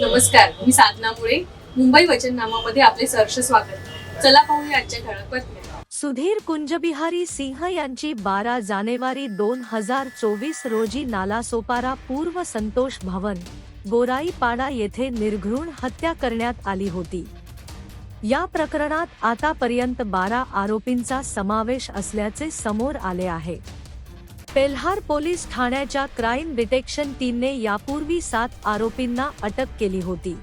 नमस्कार मी साधना मुळे. मुंबई वचननामामध्ये आपले सहर्ष स्वागत. चला पाहूया आजच्या ठळक बातम्या. सुधीर कुंजबिहारी सिंह यांची बारा जानेवारी दोन हजार चोवीस रोजी नालासोपारा पूर्व संतोष भवन गोराईपाडा येथे निर्घृण हत्या करण्यात आली होती. या प्रकरणात आतापर्यंत बारा आरोपींचा समावेश असल्याचे समोर आले आहे. पेल्हार पोलीस ठाण्याच्या क्राईम डिटेक्शन टीमने यापूर्वी सात आरोपींना अटक केली होती.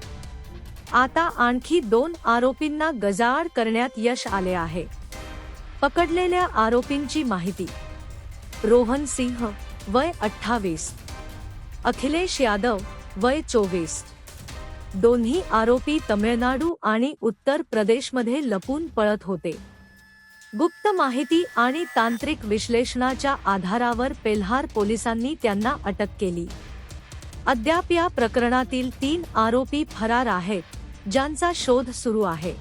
आता आणखी दोन आरोपींना गजाआड करण्यात यश आले आहे. पकडलेल्या आरोपींची माहिती. रोहन सिंह वय अठ्ठावीस. अखिलेश यादव वय चोवीस. दोन्ही आरोपी तमिळनाडू आणि उत्तर प्रदेशमध्ये लपून पळत होते. गुप्त माहिती आणि तांत्रिक विश्लेषणाच्या आधारावर पेल्हार पोलिसांनी त्यांना अटक केली. अद्याप या प्रकरणातील तीन आरोपी फरार आहेत ज्यांचा शोध सुरू आहे.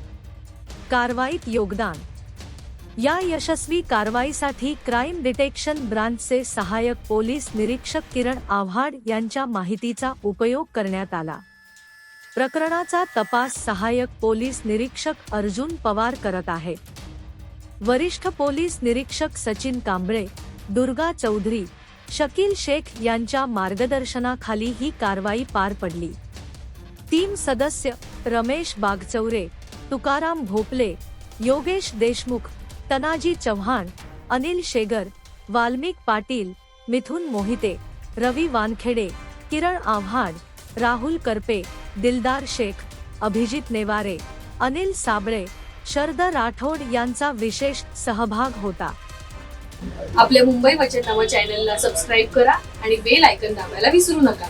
कारवाईत योगदान. या यशस्वी कारवाईसाठी क्राईम डिटेक्शन ब्रांचचे सहाय्यक पोलीस निरीक्षक किरण आव्हाड यांच्या माहितीचा उपयोग करण्यात आला. प्रकरणाचा तपास सहाय्यक पोलीस निरीक्षक अर्जुन पवार करत आहेत वरिष्ठ पोलीस निरीक्षक सचिन कांबळे दुर्गा चौधरी शकील शेख यांच्या मार्गदर्शनाखाली ही कारवाई पार पडली. टीम सदस्य रमेश बागचौरे तुकाराम भोपले योगेश देशमुख तनाजी चव्हाण अनिल शेगर वाल्मिक पाटील मिथुन मोहिते रवी वानखेडे किरण आव्हाड राहुल करपे दिलदार शेख अभिजित नेवारे अनिल साबळे शरद राठोड यांचा विशेष सहभाग होता. आपल्या मुंबई वचननामा चॅनलला सबस्क्राईब करा आणि बेल आयकन दाबायला विसरू नका.